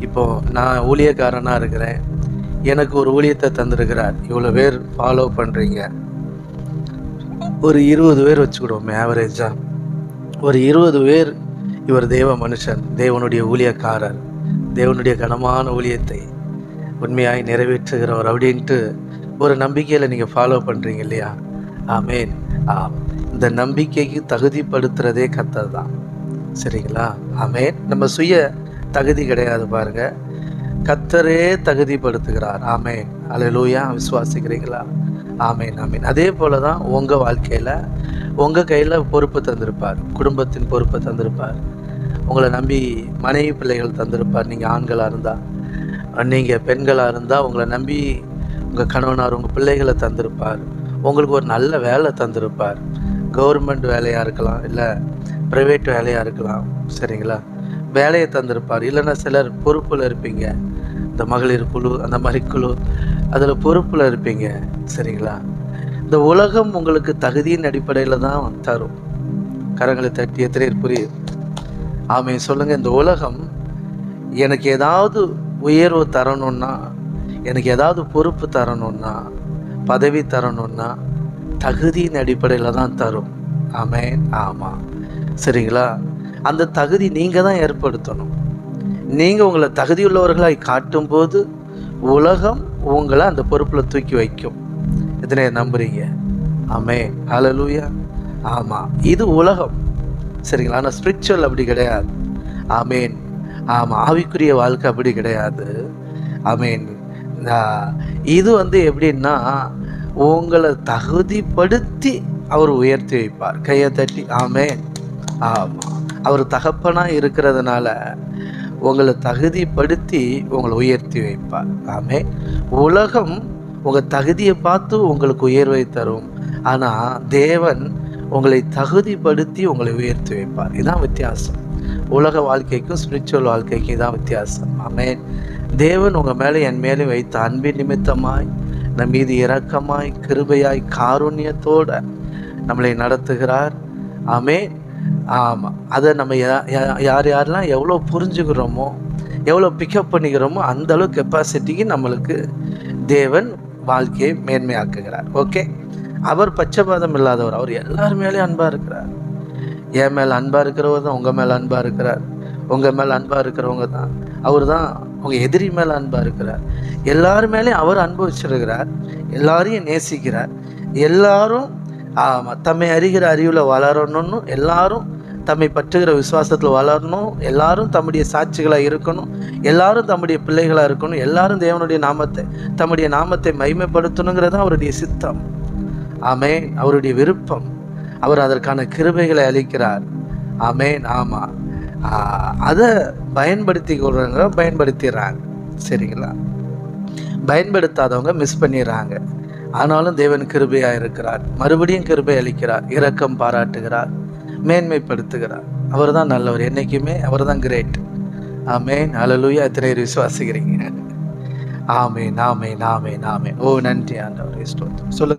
இப்போ நான் ஊழியக்காரனாக இருக்கிறேன். எனக்கு ஒரு ஊழியத்தை தந்திருக்கிறார். இவ்வளோ பேர் ஃபாலோ பண்ணுறீங்க ஒரு இருபது பேர் வச்சுக்கிடுவோமே ஆவரேஜாக ஒரு இருபது பேர் இவர் தேவ மனுஷன் தேவனுடைய ஊழியக்காரர் தேவனுடைய கனமான ஊழியத்தை உண்மையாய் நிறைவேற்றுகிறவர் அப்படின்ட்டு ஒரு நம்பிக்கையில் நீங்கள் ஃபாலோ பண்ணுறீங்க இல்லையா? ஆமேன். ஆம். இந்த நம்பிக்கைக்கு தகுதிப்படுத்துகிறதே கத்தர் தான். சரிங்களா? ஆமேன். நம்ம சுய தகுதி கிடையாது பாருங்க. கத்தரே தகுதிப்படுத்துகிறார். ஆமேன். அலையலூயா விசுவாசிக்கிறீங்களா? ஆமேன் ஆமேன். அதே போல தான் உங்கள் வாழ்க்கையில் உங்கள் கையில் பொறுப்பு தந்திருப்பார். குடும்பத்தின் பொறுப்பை தந்திருப்பார். உங்களை நம்பி மனைவி பிள்ளைகள் தந்திருப்பார். நீங்கள் ஆண்களாக இருந்தால் நீங்கள் பெண்களாக இருந்தால் உங்களை நம்பி உங்கள் கணவனார் உங்கள் பிள்ளைகளை தந்திருப்பார். உங்களுக்கு ஒரு நல்ல வேலை தந்திருப்பார். கவர்மெண்ட் வேலையாக இருக்கலாம் இல்லை ப்ரைவேட் வேலையாக இருக்கலாம். சரிங்களா? வேலையை தந்திருப்பார். இல்லைன்னா சிலர் பொறுப்பில் இருப்பீங்க. இந்த மகளிர் குழு அந்த மாதிரி குழு அதில் பொறுப்பில் இருப்பீங்க. சரிங்களா? இந்த உலகம் உங்களுக்கு தகுதியின் அடிப்படையில் தான் தரும். கரங்களை தட்டி எத்தனை புரியுது? ஆமே சொல்லுங்கள் இந்த உலகம் எனக்கு ஏதாவது உயர்வு தரணும்னா எனக்கு ஏதாவது பொறுப்பு தரணும்னா பதவி தரணும்னா தகுதியின் அடிப்படையில் தான் தரும். ஆமேன். ஆமாம் சரிங்களா? அந்த தகுதி நீங்கள் தான் ஏற்படுத்தணும். நீங்கள் உங்களை தகுதியுள்ளவர்களாய் காட்டும்போது உலகம் உங்களை அந்த பொறுப்பில் தூக்கி வைக்கும். இதனை நம்புறீங்க? ஆமே ஹலலூயா ஆமாம் இது உலகம். சரிங்களா? ஆனால் ஸ்பிரிச்சுவல் அப்படி கிடையாது. ஆமேன். ஆமாம் ஆவிக்குரிய வாழ்க்கை அப்படி கிடையாது. ஆமேன். இது வந்து எப்படின்னா உங்களை தகுதிப்படுத்தி அவர் உயர்த்தி வைப்பார். கையை தட்டி ஆமேன். ஆமாம் அவர் தகப்பனாக இருக்கிறதுனால உங்களை தகுதிப்படுத்தி உங்களை உயர்த்தி வைப்பார். ஆமே. உலகம் உங்கள் தகுதியை பார்த்து உங்களுக்கு உயர்வை தரும். ஆனால் தேவன் உங்களை தகுதிப்படுத்தி உங்களை உயர்த்தி வைப்பார். இதுதான் வித்தியாசம். உலக வாழ்க்கைக்கும் ஸ்பிரிச்சுவல் வாழ்க்கைக்கும் இதான் வித்தியாசம். ஆமே. தேவன் உங்கள் மேலே என் மேலே வைத்த அன்பின் நிமித்தமாய் நம் மீது இரக்கமாய் கிருபையாய் காருண்யத்தோடு நம்மளை நடத்துகிறார். ஆமேன் ஆமாம் அதை நம்ம யா- யா- யார் யாரெல்லாம் எவ்வளோ புரிஞ்சுக்கிறோமோ எவ்வளோ பிக்கப் பண்ணிக்கிறோமோ அந்த அளவு கெப்பாசிட்டிக்கு நம்மளுக்கு தேவன் வாழ்க்கையை மேன்மையாக்குகிறார். ஓகே அவர் பச்சைபாதம் இல்லாதவர். அவர் எல்லார் மேலேயும் அன்பாக இருக்கிறார். என் மேலே அன்பாக இருக்கிறவர் தான் உங்கள் மேலே அன்பாக இருக்கிறார். உங்கள் மேலே அன்பாக இருக்கிறவங்க தான். அவர் தான் உங்கள் எதிரி மேலே அன்பாக இருக்கிறார். எல்லார் மேலேயும் அவர் அன்பு வச்சிருக்கிறார். எல்லாரையும் நேசிக்கிறார். எல்லாரும் ஆமாம் தம்மை அறிகிற அறிவில் வளரணும்னு எல்லாரும் தம்மை பற்றுகிற விசுவாசத்தில் வளரணும். எல்லாரும் தம்முடைய சாட்சிகளாக இருக்கணும். எல்லாரும் தம்முடைய பிள்ளைகளாக இருக்கணும். எல்லாரும் தேவனுடைய நாமத்தை தம்முடைய நாமத்தை மைமைப்படுத்தணுங்கிறது தான் அவருடைய சித்தம். ஆமேன். அவருடைய விருப்பம். அவர் அதற்கான கிருபைகளை அளிக்கிறார். ஆமேன். ஆமாம் அதை பயன்படுத்தி கொள்றவங்க பயன்படுத்திடுறாங்க சரிங்களா? பயன்படுத்தாதவங்க மிஸ் பண்ணிடுறாங்க ஆனாலும் தேவன் கிருபையாக இருக்கிறார். மறுபடியும் கிருபை அளிக்கிறார். இரக்கம் பாராட்டுகிறார். மேன்மைப்படுத்துகிறார். அவர் தான் நல்லவர். என்றைக்குமே அவர் தான் கிரேட் ஆமேன். அலலூயா எத்தனை பேர் விசுவாசிக்கிறீங்க? ஆமேன் ஆமேன் ஆமேன் ஆமேன். ஓ நன்றி ஆண்டவர். சொல்லுங்க.